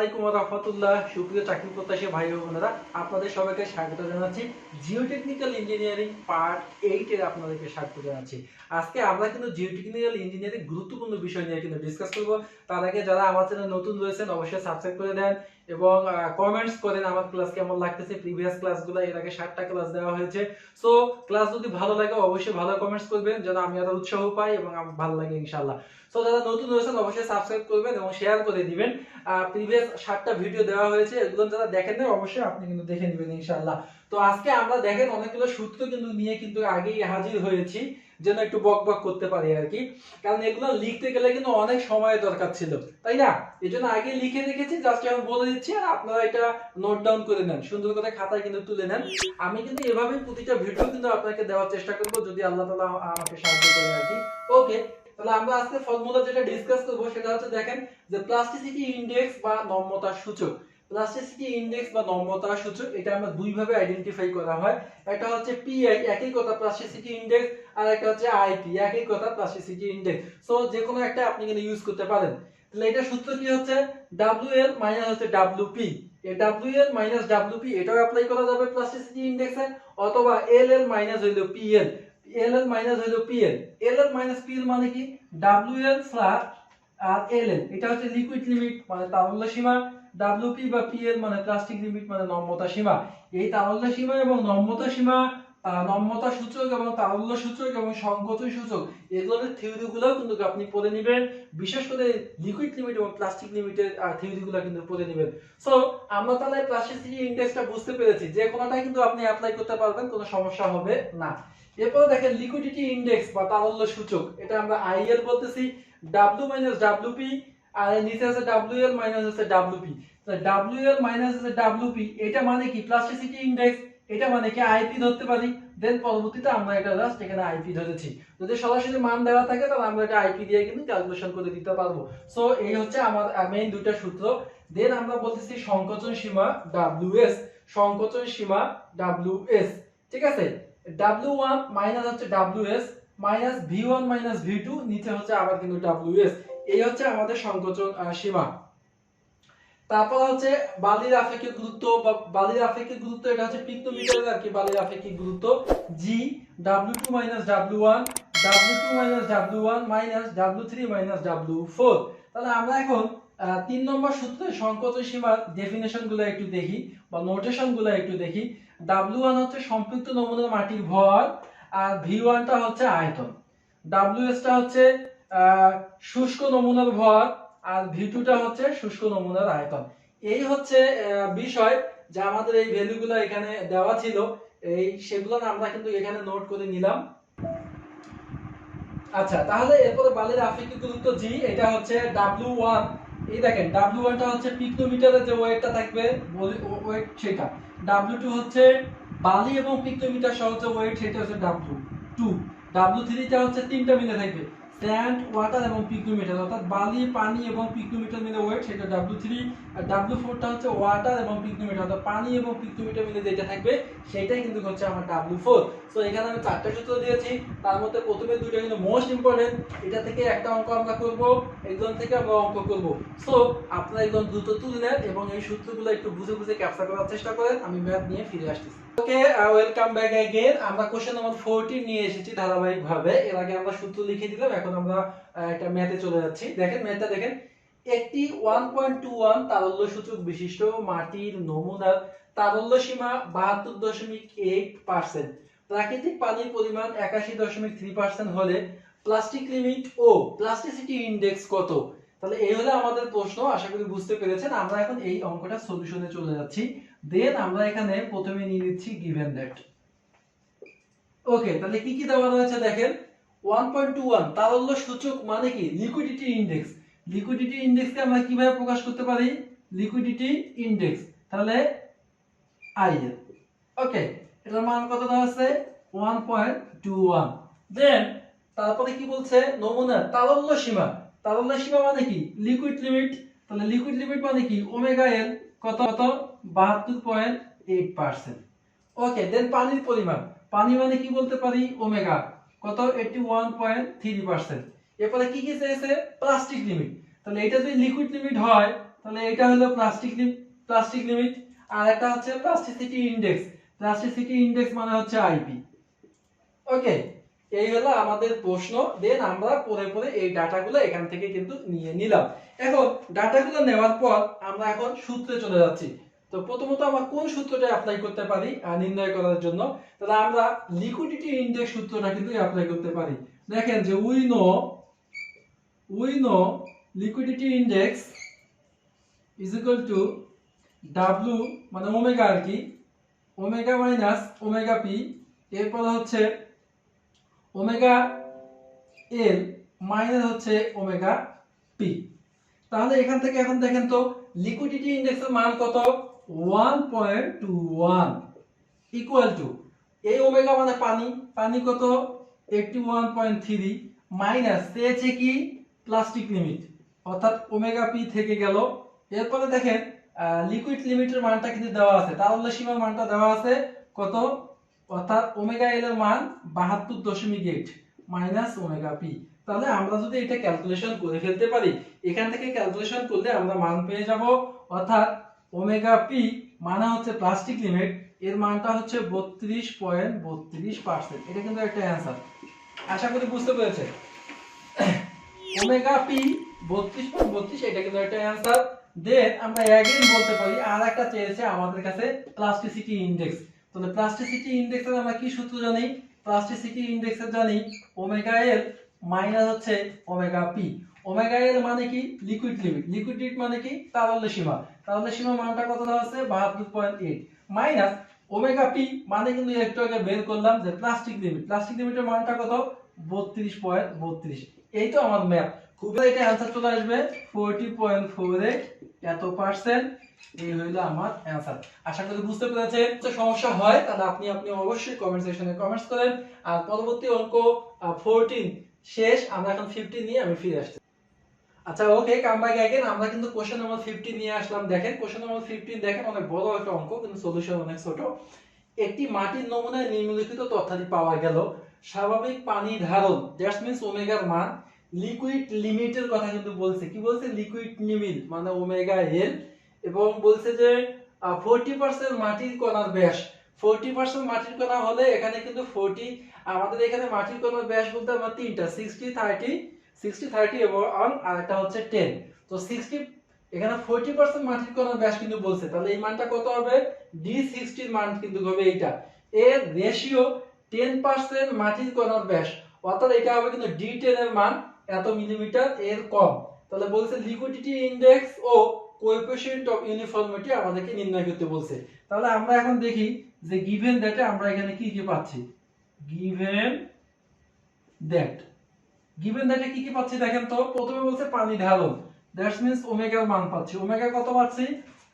আলাইকুম রহমতুল্লাহ, সুপ্রিয় চাকরি প্রত্যাশী ভাই বোনেরা, আপনাদের সবাইকে স্বাগত জানাচ্ছি। জিওটেকনিক্যাল ইঞ্জিনিয়ারিং পার্ট এইট এর আপনাদেরকে স্বাগত জানাচ্ছি। আজকে আমরা কিন্তু জিওটেকনিক্যাল ইঞ্জিনিয়ারিং গুরুত্বপূর্ণ বিষয় নিয়ে কিন্তু ডিসকাস করব। তার আগে যারা আমার চ্যানেল নতুন রয়েছেন, অবশ্যই সাবস্ক্রাইব করে দেন। এবং কমেন্টস করেন আমার ক্লাস কেমন লাগতেছে প্রিভিয়াস ক্লাসগুলো এর আগে ষাটটা ক্লাস দেওয়া হয়েছে। সো ক্লাস যদি ভালো লাগে, অবশ্যই ভালো কমেন্টস করবেন, যেন আমি আরও উৎসাহ পাই এবং আমার ভালো লাগে ইনশাল্লাহ সো যারা নতুন রয়েছেন, অবশ্যই সাবস্ক্রাইব করবেন এবং শেয়ার করে দিবেন। প্রিভিয়াস ষাটটা ভিডিও দেওয়া হয়েছে, এগুলো যারা দেখেন না অবশ্যই আপনি কিন্তু দেখে নেবেন ইনশাল্লাহ তো আজকে আমরা দেখেন, অনেকগুলো সূত্র কিন্তু নিয়ে কিন্তু আগেই হাজির হয়েছি। যেন একটু বক বক করতে পারি আর কি। কারণ এগুলো লিখতে গেলে কিন্তু অনেক সময়ের দরকার ছিল। তাই না? এই জন্য আগে লিখে রেখেছি জাস্ট আমি বলে দিচ্ছি আর আপনারা এটা নোট ডাউন করে নেন। সুন্দর করে খাতায় কিন্তু তুলে নেন। আমি কিন্তু এভাবে প্রতিটা ভিডিও কিন্তু আপনাকে দেওয়ার চেষ্টা করব, যদি আল্লাহ তালা আমাকে সাহায্য করে আর কি। ওকে তাহলে আমরা আজকে ফর্মুলা যেটা ডিসকাস করব সেটা হচ্ছে দেখেন যে প্লাস্টিসিটি ইনডেক্স বা নম্যতা সূচক। প্লাস্টিসিটি ইনডেক্স বা নম্যতা সূচক, এটা আমরা দুই ভাবে আইডেন্টিফাই করা হয়। একটা হচ্ছে পিআই একই কথা প্লাস্টিসিটি ইনডেক্স আর একটা হচ্ছে আইপি একই কথা প্লাস্টিসিটি ইনডেক্স সো যে কোনো একটা আপনি কিন্তু ইউজ করতে পারেন। তাহলে এটা সূত্র কি হচ্ছে? ডাব্লিউএল মাইনাস হচ্ছে ডাব্লিউপি এই ডাব্লিউএল মাইনাস ডাব্লিউপি এটাও অ্যাপ্লাই করা যাবে প্লাস্টিসিটি ইনডেক্সে অথবা এলএল মাইনাস হইল পিএল এল এল মাইনাস হইল PL L L minus PL মানে কি? ডাব্লিউএল স্ল্যাশ আর এল এল এটা হচ্ছে লিকুইড লিমিট মানে তারল্য সীমা। ডাব্লিউপি বা পিএল মানে প্লাস্টিক লিমিট মানে নম্যতা সীমা। এই তারল্য সীমা এবং নম্যতা সীমা নম্যতা সূচক এবং তারল্য সূচক এবং সংকোচন সূচক, এগুলোর থিওরি গুলো কিন্তু আপনি পড়ে নেবেন। বিশেষ করে লিকুইড লিমিট এবং প্লাস্টিক লিমিটের থিওরি গুলো কিন্তু পড়ে নেবেন। সো আমরা তাহলে প্লাস্টিসিটি ইন্ডেক্সটা বুঝতে পেরেছি। যে কোনোটাই কিন্তু আপনি অ্যাপ্লাই করতে পারবেন, কোনো সমস্যা হবে না। এরপরে দেখেন লিকুইডিটি ইন্ডেক্স বা তারল্য সূচক, এটা আমরা আইএল বলতেছি। ডাব্লিউ মাইনাস ডাব্লিউপি আর নিচে আছে ডাব্লিউএল মাইনাস আছে ডাব্লিউপি ডাব্লিউএল মাইনাস আছে ডাব্লিউপি এটা মানে কি? প্লাস্টিসিটি ইন্ডেক্স এটা মানে কি? আইপি ধরতে পারি। দেন পরবর্তীতে আমরা এটা জাস্ট এখানে আইপি ধরেছি। যদি সরাসরি মান দেওয়া থাকে, তাহলে আমরা এটা আইপি দিয়ে কিন্তু ক্যালকুলেশন করে দিতে পারব। সো এই হচ্ছে আমার মেইন দুইটা সূত্র। দেন আমরা বলতেছি সংকোচন সীমা ডাব্লিউএস সংকোচন সীমা ডাব্লিউএস ঠিক আছে? ডাব্লিউ ওয়ান মাইনাস হচ্ছে WS minus V one minus V two, নিচে হচ্ছে আবার কিন্তু ডাব্লিউএস এই হচ্ছে আমাদের সংকোচন সীমা। তারপর হচ্ছে বালির আপেক্ষিক গুরুত্ব, বা বালির আপেক্ষিক গুরুত্ব এটা হচ্ছে পিক্টোমিটারের আর কি বালির আপেক্ষিক গুরুত্ব। G W two minus W one, W two minus W one minus W three minus W four. তাহলে আমরা এখন তিন নম্বর সূত্রে সংকোচন সীমার ডেফিনেশনগুলো একটু দেখি, বা নোটেশনগুলো একটু দেখি। ডাব্লিউ ওয়ান হচ্ছে সম্পৃক্ত নমুনার মাটির ভর আর ভি ওয়ানটা হচ্ছে আয়তন। ডাব্লিউ এসটা হচ্ছে শুষ্ক নমুনার ভর আর ভি টুটা হচ্ছে শুষ্ক নমুনার আয়তন। এই হচ্ছে বিষয় যা আমাদের এই ভ্যালুগুলো এখানে দেওয়া ছিল। এই সেগুলো আমরা কিন্তু এখানে নোট করে নিলাম। আচ্ছা তাহলে এরপরে বালির আপেক্ষিক গুরুত্ব জি এটা হচ্ছে ডাব্লিউ ওয়ান এই দেখেন ডাব্লিউ ওয়ানটা হচ্ছে পিক্টোমিটারের যে ওয়েটটা থাকবে ওয়েট সেটা। ডাব্লিউ টু হচ্ছে বালি এবং পিক্টোমিটার সহ যে ওয়েট সেটা হচ্ছে ডাব্লিউ টু ডাব্লিউ থ্রিটা হচ্ছে তিনটা মিলে থাকবে। স্যান্ড ওয়াটার এবং পিক্টোমিটার অর্থাৎ বালি, পানি এবং পিক্টোমিটার মিলে ওয়েট সেটা ডাব্লিউ থ্রি আর ডাব্লিউ ফোরটা হচ্ছে ওয়াটার এবং পিক্টোমিটার অর্থাৎ পানি এবং পিক্টোমিটার মিলে যেটা থাকবে, সেটাই কিন্তু হচ্ছে আমার ডাব্লিউ ফোর সো এখানে আমি চারটা সূত্র দিয়েছি। তার মধ্যে প্রথমে দুটো কিন্তু মোস্ট ইম্পর্টেন্ট এটা থেকে একটা অঙ্ক আমরা করব একজন থেকে আমরা অঙ্ক করব। সো আপনারা একদম দ্রুত তুলে নেন এবং এই সূত্রগুলো একটু বুঝে বুঝে ক্যাপচার করার চেষ্টা করেন। আমি ম্যাথ নিয়ে ফিরে আসতেছি। ওকে ওয়েলকাম ব্যাক अगेन আমরা কোশ্চেন নাম্বার 14 নিয়ে এসেছি ধারাবাহিকভাবে এর আগে আমরা সূত্র লিখে দিলাম এখন আমরা আহ, একটা ম্যাথে চলে যাচ্ছি দেখেন ম্যাথটা দেখেন একটি 1.21 তারল্য সূচক বিশিষ্ট মাটির নমুনার তারল্য সীমা 72.8% প্রাকৃতিক পানির পরিমাণ 81.3% হলে প্লাস্টিক লিমিট ও প্লাস্টিসিটি ইনডেক্স কত তাহলে এই হলো আমাদের প্রশ্ন আশা করি বুঝতে পেরেছেন আমরা এখন এই অঙ্কটা সলিউশনে চলে যাচ্ছি দেন আমরা এখানে প্রথমে নিয়ে নিচ্ছি গিভেন দ্যাট ওকে তাহলে কি কি দেওয়া রয়েছে দেখেন? 1.21 তারল্য সূচক মানে কি? লিকুইডিটি ইনডেক্স লিকুইডিটি ইনডেক্সকে আমরা কীভাবে প্রকাশ করতে পারি? লিকুইডিটি ইনডেক্স তাহলে আইএল ওকে এটার মান কত দেওয়া আছে? 1.21 দেন তারপরে কি বলছে? নমুনা, তারল্য সীমা। তারল্য সীমা মানে কি? লিকুইড লিমিট তাহলে লিকুইড লিমিট মানে কি? ওমেগা এল কত? কত? 72.8% ওকে দেন পানির পরিমাণ। পানি মানে কি বলতে পারি? ওমেগা। কত? 81.3% এরপরে কি কি চেয়েছে প্লাস্টিক লিমিট। তাহলে এটা যদি লিকুইড লিমিট তাহলে এটা হলো প্লাস্টিক প্লাস্টিক লিমিট। আর একটা হচ্ছে প্লাস্টিসিটি ইনডেক্স। প্লাস্টিসিটি ইনডেক্স মানে আইপি ওকে এই হলো আমাদের প্রশ্ন। দেন আমরা পরে পরে এই ডাটাগুলো এখান থেকে কিন্তু নিয়ে নিলাম। এখন, ডাটাগুলো নেওয়ার পর আমরা এখন সূত্রে চলে যাচ্ছি। তো প্রথমত আমরা কোন সূত্রটা অ্যাপ্লাই করতে পারি নির্ণয় করার জন্য? তাহলে আমরা লিকুইডিটি ইনডেক্স সূত্রটা কিন্তু অ্যাপ্লাই করতে পারি। দেখেন যে we know we know liquidity index is equal to W মানে ওমেগা আর কি? ওমেগা মাইনাস ওমেগা পি এরপর হচ্ছে ওমেগা এল মাইনাস হচ্ছে ওমেগা পি তাহলে এখান থেকে এখন দেখেন তো লিকুইডিটি ইনডেক্সের মান কত? One point two one equal to এই ওমেগা মানে পানি। পানি কত? Eighty one point three minus চেয়েছে কি? প্লাস্টিক লিমিট অর্থাৎ ওমেগা পি থেকে গেল। এরপরে দেখেন লিকুইড লিমিটের মানটা কিন্তু দেওয়া আছে। তার তাহলে সীমার মানটা দেওয়া আছে কত? অর্থাৎ ওমেগা এল এর মান বাহাত্তর দশমিক এইট মাইনাস ওমেগা পি তাহলে আমরা যদি এটা ক্যালকুলেশন করে ফেলতে পারি, এখান থেকে ক্যালকুলেশন করলে আমরা মান পেয়ে যাব। অর্থাৎ ওমেগা পি মানে হচ্ছে প্লাস্টিক লিমিট, এর মানটা হচ্ছে বত্রিশ পয়েন্ট বত্রিশ পার্সেন্ট। এটা কিন্তু একটা অ্যান্সার। আশা করি বুঝতে পেরেছে ওমেগা পি বত্রিশ পয়েন্ট বত্রিশ, এটা কিন্তু একটা অ্যান্সার। দেন আমরা অ্যাগেন বলতে পারি, আর একটা চেয়েছে আমাদের কাছে প্লাস্টিসিটি ইনডেক্স। তাহলে প্লাস্টিসিটি ইনডেক্সের আমরা কি সূত্র জানি? প্লাস্টিসিটি ইনডেক্সের জানি, ওমেগা এল মাইনাস হচ্ছে ওমেগা পি। ওমেগা এল মানে কি? লিকুইড লিমিট লিকুইড লিমিট মানে কি? তারল্য সীমা। তারল্য সীমা মানটা কত দেওয়া আছে বাহাত্তর point eight minus omega P মানে কিন্তু একটু আগে বের করলাম যে প্লাস্টিক লিমিট প্লাস্টিক লিমিটের মানটা কত? বত্রিশ পয়েন্ট বত্রিশ। এই তো আমার ম্যাপ খুব এটা অ্যান্সার চলে আসবে। ফোরটি পয়েন্ট ফোর এইট এত পার্সেন্ট এই হইল আমার অ্যান্সার আশা করি বুঝতে পেরেছেন। তো সমস্যা হয়, তাহলে আপনি আপনি অবশ্যই কমেন্ট সেকশনে কমেন্টস করেন। আর পরবর্তী অঙ্ক ফোরটিন শেষ। আমরা এখন ফিফটিন নিয়ে আমি ফিরে আসছি। আচ্ছা ওকে কাম ব্যাক অ্যাগেন আমরা কিন্তু কোশ্চেন নাম্বার 15 নিয়ে আসলাম, দেখেন। কোশ্চেন নাম্বার 15 দেখেন, অনেক বড় একটা অঙ্ক, কিন্তু সলিউশন অনেক ছোট। একটি মাটির নমুনায় নিম্নলিখিত তথ্যাদি পাওয়া গেল। স্বাভাবিক পানি ধারণ দ্যাটস মিন্স ওমেগার মান লিকুইড লিমিটের কথা কিন্তু বলছে। কি বলছে? লিকুইড লিমিট মানে ওমেগা এল। এবং বলছে যে ফোরটি পার্সেন্ট মাটির কণার ব্যাস। ফোরটি পার্সেন্ট মাটির কণা হলে এখানে কিন্তু ফোরটি আমাদের এখানে মাটির কণার ব্যাস বলতে আমরা তিনটা সিক্সটি থার্টি এখানে পার্সেন্ট মাটির কণার ব্যাস কিন্তু বলছে। তাহলে এই মানটা কত হবে? ডি মান কিন্তু হবে এর মাটির কণার ব্যাস। অর্থাৎ মান, এত মিলিমিটার এর কম। তাহলে বলছে লিকুইডিটি ইনডেক্স ও অফ ইউনিফর্মিটি আমাদেরকে নির্ণয় করতে বলছে। তাহলে আমরা এখন দেখি যে গিভেন দ্যাটে আমরা এখানে কি কি পাচ্ছি? গিভেন দ্যাট গিভেন দ্যাটে কি কি পাচ্ছি দেখেন তো, প্রথমে বলছে পানি ঢালন। দ্যাটস মিন্স ওমেগার মান পাচ্ছি। ওমেগা কত পাচ্ছি?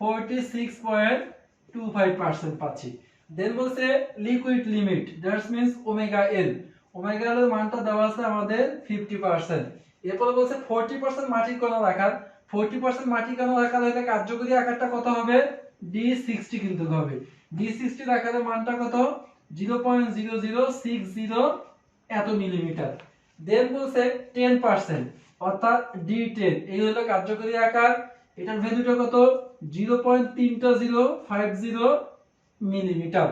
46.25% পাচ্ছি। দেন বলছে liquid limit that's means omega L omega এর মানটা দেওয়া আছে আমাদের 50% এরপর বলছে 40% মাটির কণা রাখার 40% মাটির কণা রাখার হলে কার্যকরী আকারটা কত হবে? D60 কিন্তু হবে। D60 আকারের মানটা কত? 0.0060 এত মিলিমিটার দেন বলছে 10% অর্থাৎ D10 এই হলো কার্যকরী আকার। এটার ভ্যালুটা কত? 0.3050 মিলিমিটার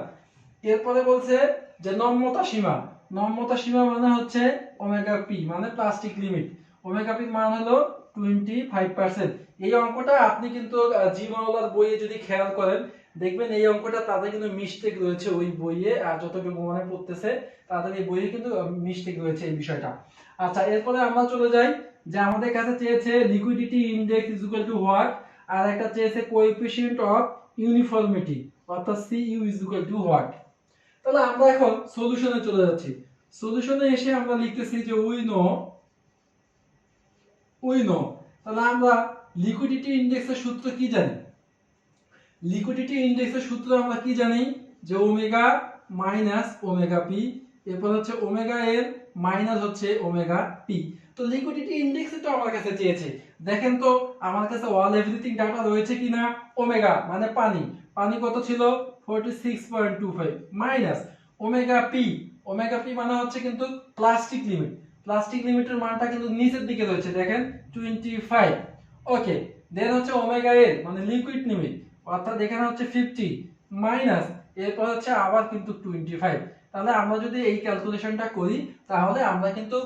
এরপরে বলছে যে নম্যতা সীমা নম্যতা সীমা মানে হচ্ছে ওমেগা পি মানে প্লাস্টিক লিমিট ওমেগা পির মান হলো 25% এই অঙ্কটা আপনি কিন্তু জীবনওয়ালার বইয়ে যদি খেয়াল করেন দেখবেন এই অঙ্কটা তাদের কিন্তু মিস্টেক রয়েছে ওই বইয়ে, আর যতটুকু মনে পড়তেছে তাদের এই বইয়ে কিন্তু মিস্টেক রয়েছে এই বিষয়টা। আচ্ছা এরপরে আমরা চলে যাই যে আমাদের কাছে চেয়েছে liquidity index is equal to what আর একটা চেয়েছে কোএফিসিয়েন্ট অফ ইউনিফর্মিটি অর্থাৎ C U is equal to what তাহলে আমরা এখন সলিউশনে চলে যাচ্ছি। সলিউশনে এসে আমরা লিখতেছি যে উই নো উই নো তাহলে আমরা লিকুইডিটি ইনডেক্সের সূত্র কি জানি? লিকুইডিটি ইন্ডেক্সের সূত্র আমরা কি জানি? যে ওমেগা মাইনাস ওমেগা পি এরপর হচ্ছে ওমেগা এর মাইনাস হচ্ছে ওমেগা পি তো লিকুইডিটি ইনডেক্স তো আমার কাছে চেয়েছে। দেখেন তো, আমার কাছে অল এভরিথিং ডাটা রয়েছে কিনা? ওমেগা মানে পানি। পানি কত ছিল? 46.25 minus omega P omega P মানে হচ্ছে কিন্তু প্লাস্টিক লিমিট প্লাস্টিক লিমিটের মানটা কিন্তু নিচের দিকে রয়েছে, দেখেন 25 ওকে দেন হচ্ছে ওমেগা এল মানে লিকুইড লিমিট অর্থাৎ এখানে হচ্ছে ফিফটি মাইনাস এরপর হচ্ছে আবার কিন্তু টোয়েন্টি ফাইভ তাহলে আমরা যদি এই ক্যালকুলেশনটা করি, তাহলে আমরা কিন্তু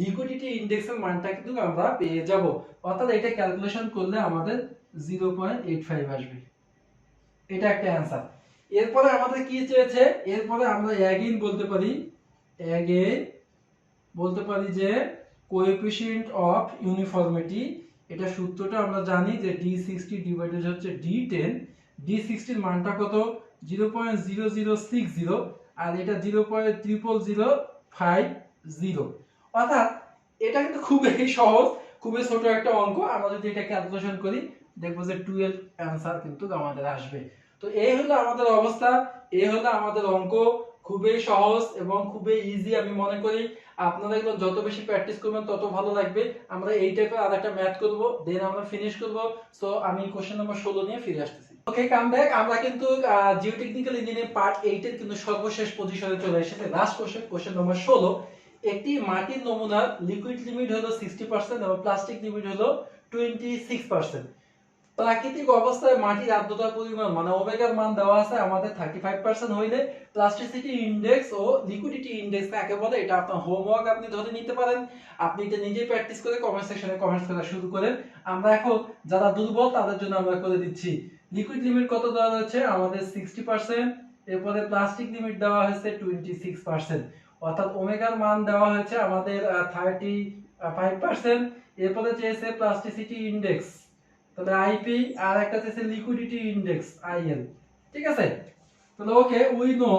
লিকুইডিটি ইন্ডেক্সের মানটা কিন্তু আমরা পেয়ে যাব। অর্থাৎ এটা ক্যালকুলেশন করলে আমাদের জিরো পয়েন্ট এইট ফাইভ আসবে। এটা একটা অ্যান্সার এরপরে আমাদের কি চেয়েছে? এরপরে আমরা অ্যাগেইন বলতে পারি অ্যাগেইন বলতে পারি যে কোএফিসিয়েন্ট অফ ইউনিফর্মিটি এটা সূত্রটা আমরা জানি যে ডি সিক্সটি ডিভাইডেড হচ্ছে ডি টেন ডি সিক্সটির মানটা কত? Zero point zero zero six zero আর এটা zero point triple zero five zero অর্থাৎ এটা কিন্তু খুবই সহজ, খুবই ছোট একটা অঙ্ক। আমরা যদি এটা ক্যালকুলেশন করি, দেখব যে টুয়েলভ অ্যান্সার কিন্তু আমাদের আসবে। তো এই হলো আমাদের অবস্থা, এই হলো আমাদের অঙ্ক। খুবই সহজ এবং খুবই ইজি আমি মনে করি। আপনারা এগুলো যত বেশি প্র্যাকটিস করবেন, তত ভালো লাগবে। আমরা এই টাইপের আর একটা ম্যাথ করব দেন আমরা ফিনিশ করব। সো আমি কোশ্চেন নাম্বার ষোলো নিয়ে ফিরে আসতেছি। ওকে কাম ব্যাক আমরা কিন্তু জিওটেকনিক্যাল ইঞ্জিনিয়ারিং পার্ট এইট এর কিন্তু সর্বশেষ পজিশনে চলে এসেছে। লাস্ট কোশ্চেন কোশ্চেন নাম্বার ষোলো। একটি মাটির নমুনার লিকুইড লিমিট হলো সিক্সটি পার্সেন্ট এবং প্লাস্টিক লিমিট হলো টোয়েন্টি সিক্স পার্সেন্ট প্রাকৃতিক অবস্থায় মাটির আর্দ্রতার পরিমাণ মানে ওমেগার মান দেওয়া আছে আমাদের থার্টি ফাইভ পার্সেন্ট হইলে প্লাস্টিসিটি ইন্ডেক্স ও লিকুইডিটি ইন্ডেক্স কাকে বলে, এটা আপনার হোমওয়ার্ক আপনি ধরে নিতে পারেন। আপনি এটা নিজেই প্র্যাকটিস করে কমেন্ট সেকশনে কমেন্টস করা শুরু করেন। আমরা এখন যারা দুর্বল, তাদের জন্য আমরা করে দিচ্ছি। লিকুইড লিমিট কত দেওয়া হয়েছে আমাদের সিক্সটি পার্সেন্ট এরপরে প্লাস্টিক লিমিট দেওয়া হয়েছে টোয়েন্টি সিক্স পার্সেন্ট অর্থাৎ ওমেগার মান দেওয়া হয়েছে আমাদের থার্টি ফাইভ পার্সেন্ট এরপরে চেয়েছে প্লাস্টিসিটি ইন্ডেক্স তাহলে আইপি আর একটা চেয়েছে লিকুইডিটি ইন্ডেক্স আইএল ঠিক আছে? তাহলে okay we know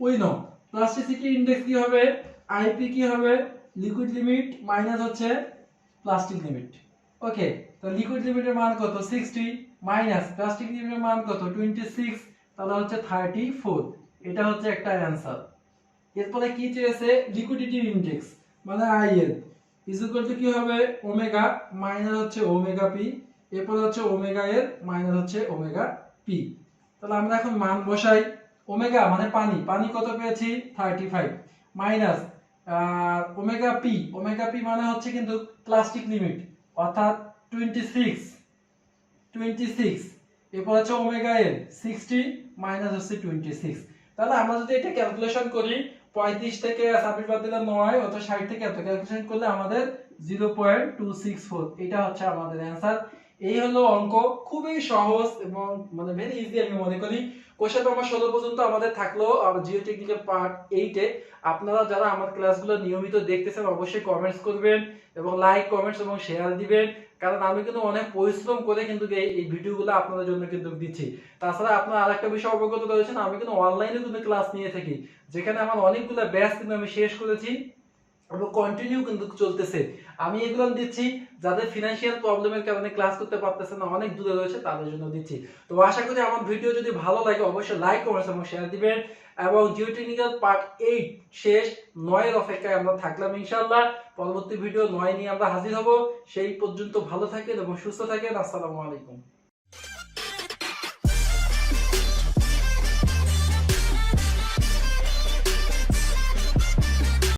we know plasticity index কি হবে? আইপি কি হবে? লিকুইড লিমিট মাইনাস হচ্ছে প্লাস্টিক লিমিট ওকে তো লিকুইড লিমিটের মান কত? 60 মাইনাস প্লাস্টিক লিমিটের মান কত? 26 তাহলে হচ্ছে 34 এটা হচ্ছে একটা অ্যানসার এরপরে কি চেয়েছে? লিকুইডিটি ইন্ডেক্স মানে আইএল ইজ ইকুয়াল টু কি হবে? ওমেগা মাইনাস হচ্ছে ওমেগা পি এরপর হচ্ছে ওমেগা এর মাইনাস হচ্ছে ওমেগা পি তাহলে আমরা এখন মান বসাই। ওমেগা মানে পানি। পানি কত পেয়েছি? 35 minus omega P omega P মানে হচ্ছে কিন্তু প্লাস্টিক লিমিট অর্থাৎ 26 26 এরপর হচ্ছে ওমেগা এল 60 মাইনাস হচ্ছে 26 তাহলে আমরা যদি এটা ক্যালকুলেশন করি 35 থেকে 26 বাদ দিলে 9 অর্থাৎ 60 থেকে এত। ক্যালকুলেশন করলে আমাদের 0.264 এটা হচ্ছে আমাদের অ্যানসার এই হলো অঙ্ক। খুবই সহজ এবং মানে ভেরি ইজি আমি মনে করি। কোশ্চেন নাম্বার ষোলো পর্যন্ত আমাদের থাকল। জিও টেকনিক্যাল পার্ট এইটে আপনারা যারা আমার ক্লাসগুলো নিয়মিত দেখতেছেন, অবশ্যই কমেন্টস করবেন এবং লাইক কমেন্টস এবং শেয়ার দিবেন। কারণ আমি কিন্তু অনেক পরিশ্রম করে কিন্তু এই ভিডিওগুলো আপনাদের জন্য কিন্তু দিচ্ছি। তাছাড়া আপনারা আরেকটা বিষয় অবগত করেছেন আমি কিন্তু অনলাইনে কিন্তু ক্লাস নিয়ে থাকি, যেখানে আমার অনেকগুলো ব্যাচ কিন্তু আমি শেষ করেছি এবং কন্টিনিউ কিন্তু চলতেছে। আমি এগুলো দিচ্ছি, যাদের ফিনান্সিয়াল প্রবলেমের কারণে ক্লাস করতে পারতেছে না, অনেক দূরে রয়েছে, তাদের জন্য দিচ্ছি। তো আশা করি আমার ভিডিও যদি ভালো লাগে, অবশ্যই লাইক কমেন্টস এবং শেয়ার দিবেন। এবং জিওটেকনিক্যাল পার্ট এইট শেষ, নয়ের অপেক্ষায় আমরা থাকলাম ইনশাল্লাহ পরবর্তী ভিডিও নয় নিয়ে আমরা হাজির হব। সেই পর্যন্ত ভালো থাকেন এবং সুস্থ থাকেন। আসসালামু আলাইকুম।